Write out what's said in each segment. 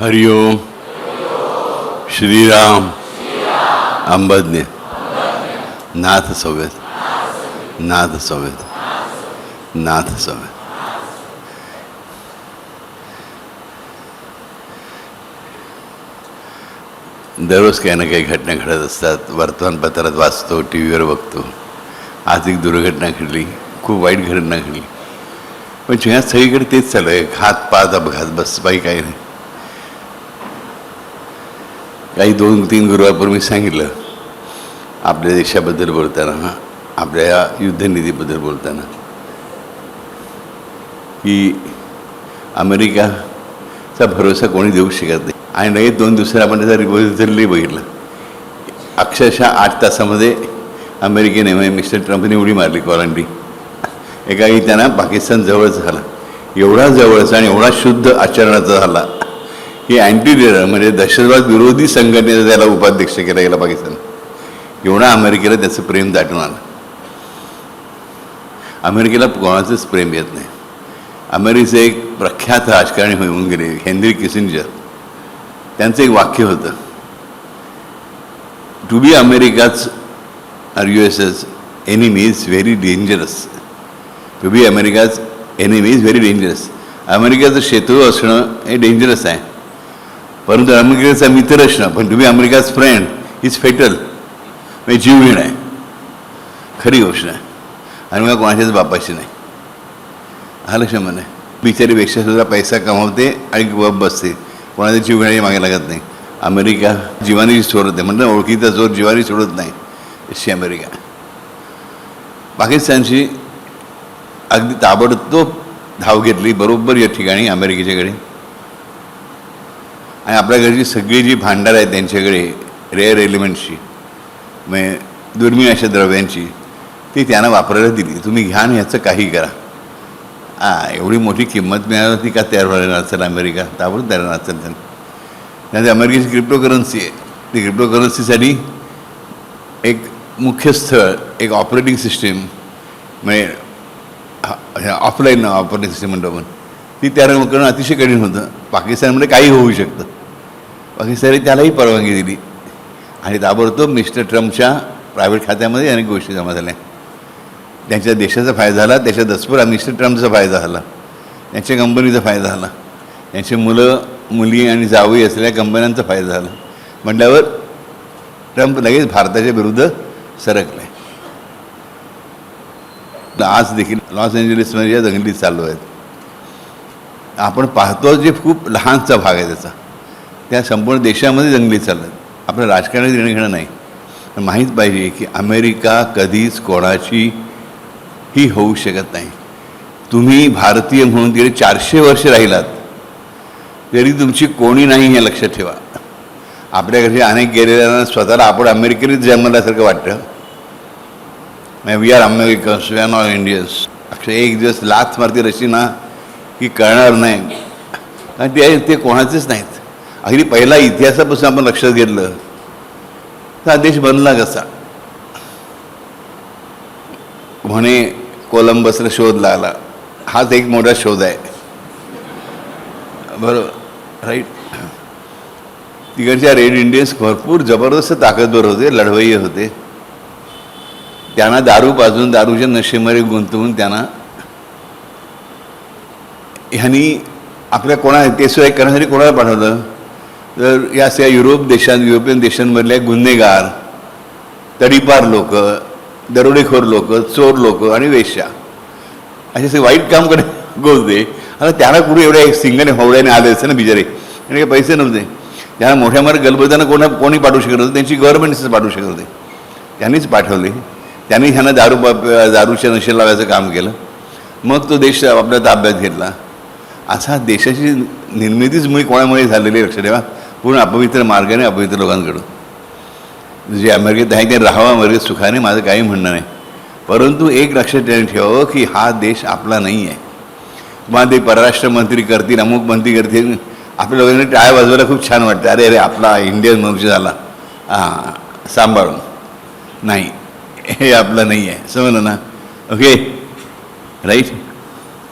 हरिओम श्रीराम अंबज्ञ नाथ सव्यत नाथ सव्यत नाथ सव्यत दररोज काही ना काही घटना घडत असतात. वर्तमानपत्रात वाचतो टी व्हीवर बघतो. आज एक दुर्घटना घडली खूप वाईट घटना घडली. पण ह्या सगळीकडे तेच चालू आहे. घात पाच अपघात बस बाई काही नाही. काही दोन तीन गुरुवापूर्वी सांगितलं. आपल्या देशाबद्दल बोलताना आपल्या युद्धनिधीबद्दल युद्धनीतीबद्दल बोलताना. की अमेरिकाचा भरोसा कोणी देऊ शकत नाही. आणि लगेच दोन दिवसात आपण त्याचा रिपोर्टही बघितलं अक्षरशः आठ तासामध्ये अमेरिकेने म्हणजे मिस्टर ट्रम्पने उडी मारली क्वारंटी एका त्यांना पाकिस्तान जवळच झाला. एवढा जवळचा आणि एवढा शुद्ध आचरणाचा झाला. की अँटी टेरर म्हणजे दहशतवाद विरोधी संघटनेचा त्याला उपाध्यक्ष केला गेला पाकिस्तान. एवढा अमेरिकेला त्याचं प्रेम दाटून आलं. अमेरिकेला कोणाचंच प्रेम येत नाही. अमेरिकेचे एक प्रख्यात राजकारणी होऊन गेले हेनरी किसिंजर. त्यांचं एक वाक्य होतं to be अमेरिकाच are U S S enemy is very dangerous to be America's enemy is very dangerous अमेरिकेचं शत्रू असणं हे डेंजरस आहे. परंतु अमेरिकेचा मित्र असणं पण तुम्ही अमेरिकाच फ्रेंड इज फेटल म्हणजे जीवघेण आहे. खरी गोष्ट आहे. आणि मला कोणाच्याच बापाची नाही. हा लक्षामध्ये बिचारीपेक्षा सुद्धा पैसा कमावते आणि बप बसते. कोणाच्या जीवघेण्याची मागे लागत नाही. अमेरिका जीवानी सोडत नाही. म्हणतात ओळखीचा जोर जीवानी सोडत नाही. अशी अमेरिका. पाकिस्तानशी अगदी ताबडतोब धाव घेतली बरोबर या ठिकाणी अमेरिकेच्याकडे. आणि आपल्या घरची सगळी जी भांडार आहेत त्यांच्याकडे रेअर एलिमेंट्सची म्हणजे दुर्मिळ अशा द्रव्यांची ती त्यांना वापरायला दिली. तुम्ही घ्या आणि ह्याचं काही करा. हां एवढी मोठी किंमत मिळाली होती का? तयार व्हायला नसेल अमेरिका. त्यावरून तयार नसेल त्यांना. त्यानंतर अमेरिकेची क्रिप्टो करन्सी आहे. ती क्रिप्टो करन्सीसाठी एक मुख्य स्थळ एक ऑपरेटिंग सिस्टीम म्हणजे ऑफलाईन ऑपरेटिंग सिस्टीम म्हणतो आपण. ती तयार करणं अतिशय कठीण होतं. पाकिस्तानमध्ये काही होऊ शकतं. पाकिस्तानी त्यालाही परवानगी दिली. आणि ताबडतोब मिस्टर ट्रम्पच्या प्रायव्हेट खात्यामध्ये अनेक गोष्टी जमा झाल्या. त्यांच्या देशाचा फायदा झाला त्याच्या दसपुरा मिस्टर ट्रम्पचा फायदा झाला त्यांच्या कंपनीचा फायदा झाला त्यांचे मुलं मुली आणि जावई असलेल्या कंपन्यांचा फायदा झाला. म्हटल्यावर ट्रम्प लगेच भारताच्या विरुद्ध सरकले. आज देखील लॉस एंजलिसमध्ये या दंगली चालू आहेत. आपण पाहतो जे खूप लहानचा भाग आहे त्याचा. त्या संपूर्ण देशामध्ये दंगली चालत आपलं राजकारणात देणं घेणं नाही. माहीत पाहिजे की अमेरिका कधीच कोणाची ही होऊ शकत नाही. तुम्ही भारतीय म्हणून गेले चारशे वर्ष राहिलात. तरी तुमची कोणी नाही हे लक्षात ठेवा. आपल्याकडे अनेक गेलेल्यांना स्वतःला आपण अमेरिकेनेच जन्मल्यासारखं वाटतं. We are Americans we are not Indians अक्षर एक दिवस लाच मारती रशी ना की कळणार नाही. कारण ते ते कोणाचेच नाहीत. अगदी पहिला इतिहासापासून आपण लक्षात घेतलं तर हा देश बनला कसा? म्हणे कोलंबसला शोध लागला. हाच एक मोठा शोध आहे. बरोबर राईट तिकडच्या रेड इंडियन्स भरपूर जबरदस्त ताकदवर होते लढवय्ये होते. त्यांना दारू पाजून दारूच्या नशेमध्ये गुंतवून त्यांना ह्यांनी आपल्या कोणा ते सुद्धा करण्यासाठी कोणाला पाठवलं? तर या सगळ्या युरोप देशात युरोपियन देशांमधल्या गुन्हेगार तडीपार लोक दरोडेखोर लोक चोर लोक आणि वेश्या असे सगळे वाईट काम करे गोजते आता त्यांना कुठे एवढ्या सिंगाने होवड्याने आले असते ना बिचारे? आणि काही पैसे नव्हते. त्यांना मोठ्या मोठ्या गलबताना कोणा कोणी पाठवू शकत होते त्यांची गव्हर्नमेंटच पाठवू शकत होते त्यांनीच पाठवले. त्यांनी ह्यांना दारू दारूच्या नशे लावायचं काम केलं. मग तो देश आपल्या ताब्यात घेतला. असा देशाची निर्मितीच मुळे कोणामुळे झालेली आहे, ठेवा. पूर्ण अपवित्र मार्गाने अपवित्र लोकांकडून. जे अमेरिकेत आहे ते राहावा अमेरिकेत सुखाने माझं काही म्हणणं नाही. परंतु एक लक्षात ठेवावं की हा देश आपला नाही आहे. मग ते परराष्ट्र मंत्री करतील अमुक मंत्री करतील. आपल्या लोकांनी टाळ्या वाजवायला खूप छान वाटतं. अरे अरे आपला इंडियन मनुष्य झाला. हां सांभाळून. नाही हे आपलं नाही आहे. समजलं ना? ओके राईट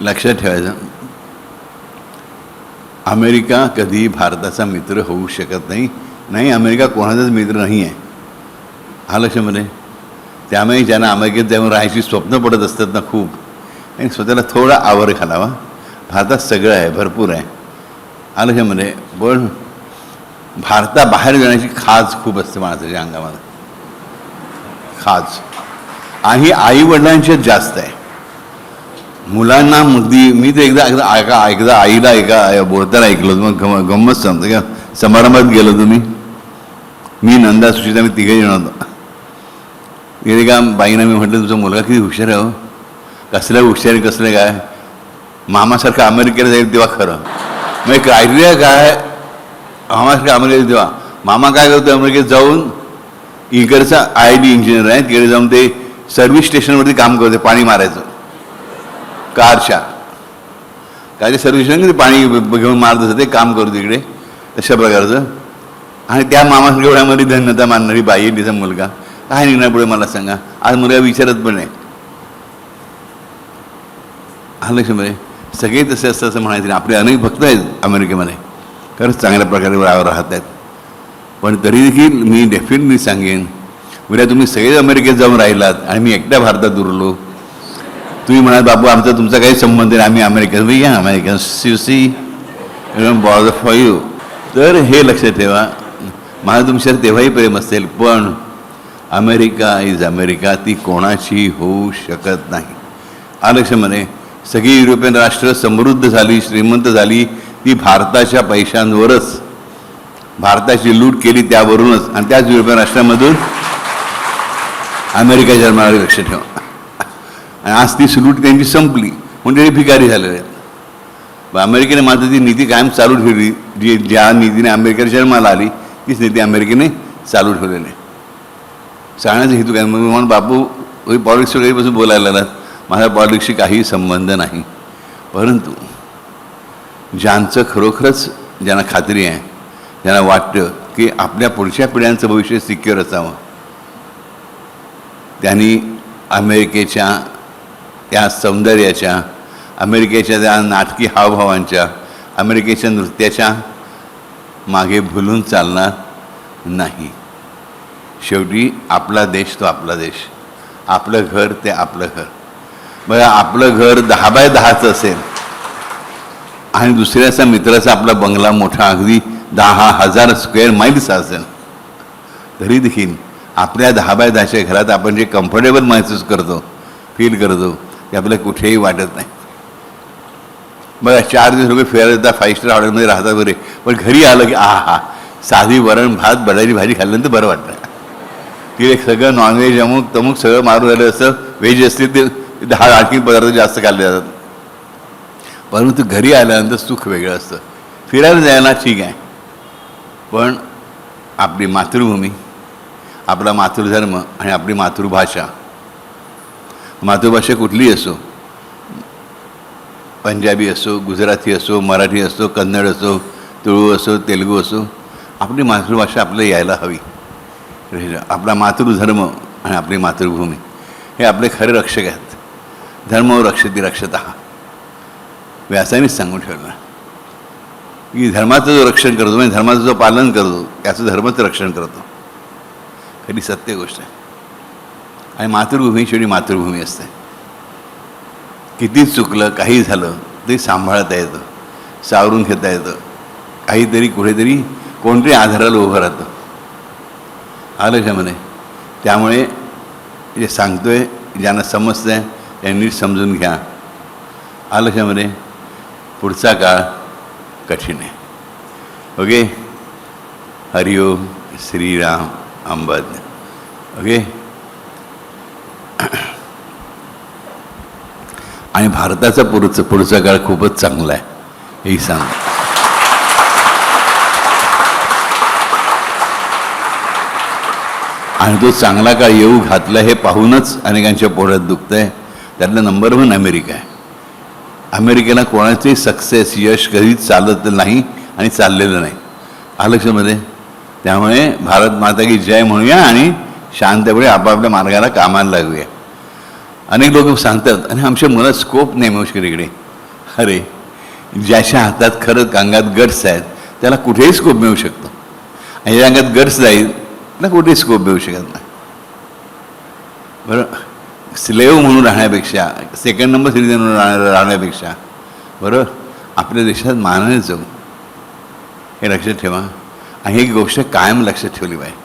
लक्षात ठेवायचं. अमेरिका कधी भारताचा मित्र होऊ शकत नाही. नाही अमेरिका कोणाचाच मित्र नाही आहे हा लक्षामध्ये त्यामुळे ज्यांना अमेरिकेत जाऊन राहायची स्वप्न पडत असतात ना खूप आणि स्वतःला थोडा आवर घालावा. भारतात सगळं आहे भरपूर आहे. हा लक्षामध्ये पण भारताबाहेर जाण्याची खाज खूप असते माणसाच्या अंगामध्ये. खाज. आणि आई जास्त आहे. मुलांना अगदी मी तर एकदा एकदा ऐका एकदा आईला ऐका बोलताना ऐकलं होतं. मग गम गंमत सांगतो. का समारंभात गेलो तुम्ही मी. नंदा सुशिता मी तिघे जण होतो. गेले का बाईनं मी म्हटलं तुझा मुलगा किती हुशार आहे हो. कसलं हुशार कसलं काय? मामासारखं अमेरिकेला जाईल तेव्हा खरं. मग क्रायटेरिया काय? मामासारखं अमेरिकेला तेव्हा. मामा काय करतो अमेरिकेत जाऊन इकडचा आय डी इंजिनियर आहे. तिकडे जाऊन ते सर्व्हिस स्टेशनवरती काम करते पाणी मारायचं. कारच्या काय ते सर्व्हिस पाणी घेऊन मारत असं ते काम करतो तिकडे तशा प्रकारचं. आणि त्या मामासारख्या एवढ्यामध्ये धन्यता मानणारी बाई आहे तिचा मुलगा. काय निघणार पुढे मला सांगा. आज मुलगा विचारत पण नाही. हा लक्षामध्ये सगळे तसे असतं असं म्हणायचं आपले अनेक भक्त आहेत अमेरिकेमध्ये. खरंच चांगल्या प्रकारे राह- राहत आहेत पण तरी देखील मी डेफिनेटली सांगेन उद्या तुम्ही सगळे अमेरिकेत जाऊन राहिलात आणि मी एकट्या भारतात उरलो तुम्ही म्हणाल बाबू आमचा तुमचा काही संबंध नाही आम्ही अमेरिकन या American C C border for you तर हे लक्षात ठेवा माझं तुमच्यावर तेव्हाही प्रेम असेल पण अमेरिका इज अमेरिका ती कोणाची होऊ शकत नाही. हा सगळी युरोपियन राष्ट्र समृद्ध झाली श्रीमंत झाली ती भारताच्या पैशांवरच भारताची लूट केली त्यावरूनच. आणि त्याच युरोपियन राष्ट्रामधून अमेरिका जन्माला लक्ष ठेवा. आणि आज ती लूट त्यांची संपली. म्हणजे ते भिकारी झालेले आहेत. अमेरिकेने मात्र ती नीती कायम चालू ठेवली जी ज्या नीतीने अमेरिकेला जन्माला आली तीच नीती अमेरिकेने चालू ठेवलेली आहे. सांगण्याचा हेतू काय? म्हणून बापू पॉलिटिक्स वगैरेपासून बोलायला लागलात. माझा पॉलिटिक्सशी काही संबंध नाही. परंतु ज्यांचं खरोखरच ज्यांना खात्री आहे ज्यांना वाटतं की आपल्या पुढच्या पिढ्यांचं भविष्य सिक्युअर असावं त्यांनी अमेरिकेच्या त्या सौंदर्याच्या अमेरिकेच्या त्या नाटकी हावभावांच्या अमेरिकेच्या नृत्याच्या मागे भुलून चालणार नाही. शेवटी आपला देश तो आपला देश. आपलं घर ते आपलं घर. बघा आपलं घर दहा बाय दहाचं असेल आणि दुसऱ्याचा मित्राचा आपला बंगला मोठा अगदी दहा हजार स्क्वेअर माईल्सचा असेल. तरी देखील आपल्या दहा बाय दहाच्या घरात आपण जे कम्फर्टेबल महसूस करतो फील करतो ते आपल्याला कुठेही वाटत नाही. बघा चार दिवस लोक फिरायला येतात फाईव्ह स्टार हॉटेलमध्ये राहतात वगैरे. पण घरी आलं की आ हा साधी वरण भात बटाची भाजी खाल्ल्यानंतर बरं वाटतं. तिथे सगळं नॉनव्हेज अमुक तमुक सगळं मारून झालं असतं. व्हेज असते ते दहा आणखी पदार्थ जास्त खाल्ले जातात. परंतु घरी आल्यानंतर सुख वेगळं असतं. फिरायला जायला ठीक आहे. पण आपली मातृभूमी आपला मातृधर्म आणि आपली मातृभाषा मातृभाषा कुठलीही असो पंजाबी असो गुजराती असो मराठी असो कन्नड असो तुळू असो तेलुगू असो आपली मातृभाषा आपल्याला यायला हवी. आपला मातृधर्म आणि आपली मातृभूमी हे आपले खरे रक्षक आहेत. धर्म रक्षती रक्षत व्यासानेच सांगून ठेवलं. की धर्माचं जो रक्षण करतो म्हणजे धर्माचं जो पालन करतो त्याचं धर्माचं रक्षण करतो. खरी सत्य गोष्ट आहे. आणि मातृभूमी शेवटी मातृभूमी असते. किती चुकलं काही झालं ते सांभाळता येतं सावरून घेता येतं. काहीतरी कुठेतरी कोणतरी आधाराला उभं राहतं. आलं म्हणे? त्यामुळे जे सांगतोय ज्यांना समजतं आहे त्यांनी नीट समजून घ्या. आलं म्हणे? पुढचा काळ कठीण आहे. ओके? हरिओम श्रीराम अंबद. ओके? आणि भारताचा पुढचं पुढचा काळ खूपच चांगला आहे. हेही सांग. आणि तो चांगला काळ येऊ घातला हे पाहूनच अनेकांच्या पोटात दुखतंय. त्यातला नंबर वन अमेरिका आहे. अमेरिकेला कोणाचंही सक्सेस यश कधीच चालत नाही आणि चाललेलं नाही. आलक्षमध्ये त्यामुळे भारत माता की जय म्हणूया आणि शांतपणे आपापल्या मार्गाला कामाला लागूया. अनेक लोक सांगतात आणि आमच्या मुलात स्कोप नाही मुश्किल इकडे. अरे ज्याच्या हातात खरंच अंगात गट्स आहेत त्याला कुठेही स्कोप मिळू शकतो. आणि ज्या अंगात गट्स जाईल ना कुठेही स्कोप मिळू शकत नाही. बरं स्लेव म्हणून राहण्यापेक्षा सेकंड नंबर सिटीजन म्हणून राहण्या राहण्यापेक्षा बरोबर आपल्या देशात मानाने जाऊ हे लक्षात ठेवा. आणि ही गोष्ट कायम लक्षात ठेवली पाहिजे.